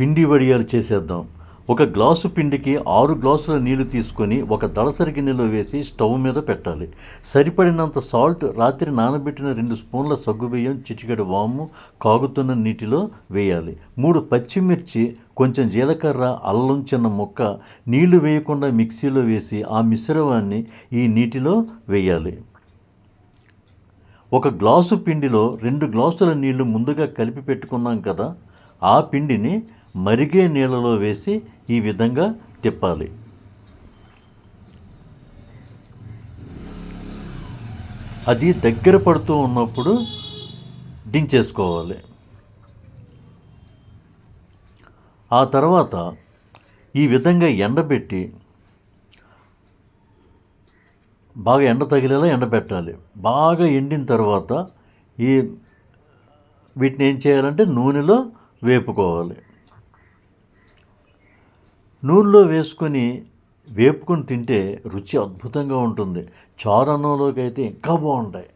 పిండి వడియాలు చేసేద్దాం. ఒక గ్లాసు పిండికి ఆరు గ్లాసుల నీళ్ళు తీసుకొని ఒక దళసరి గిన్నెలో వేసి స్టవ్ మీద పెట్టాలి. సరిపడినంత సాల్ట్ రాత్రి నానబెట్టిన రెండు స్పూన్ల సగ్గుబియ్యం చిటికెడు వాము కాగుతున్న నీటిలో వేయాలి. మూడు పచ్చిమిర్చి కొంచెం జీలకర్ర అల్లం చిన్న ముక్క నీళ్ళు వేయకుండా మిక్సీలో వేసి ఆ మిశ్రమాన్ని ఈ నీటిలో వేయాలి. ఒక గ్లాసు పిండిలో రెండు గ్లాసుల నీళ్ళు ముందుగా కలిపి పెట్టుకున్నాం కదా ఆ పిండిని మరిగే నీళ్ళలో వేసి ఈ విధంగా తిప్పాలి. అది దగ్గర పడుతూ ఉన్నప్పుడు దించేసుకోవాలి. ఆ తర్వాత ఈ విధంగా ఎండబెట్టి బాగా ఎండ తగిలేలా ఎండబెట్టాలి బాగా ఎండిన తర్వాత ఈ వీటిని ఏం చేయాలంటే నూనెలో వేపుకోవాలి. నూనెలో వేసుకొని వేపుకొని తింటే రుచి అద్భుతంగా ఉంటుంది. చారు అన్నంలోకి అయితే ఇంకా బాగుంటాయి.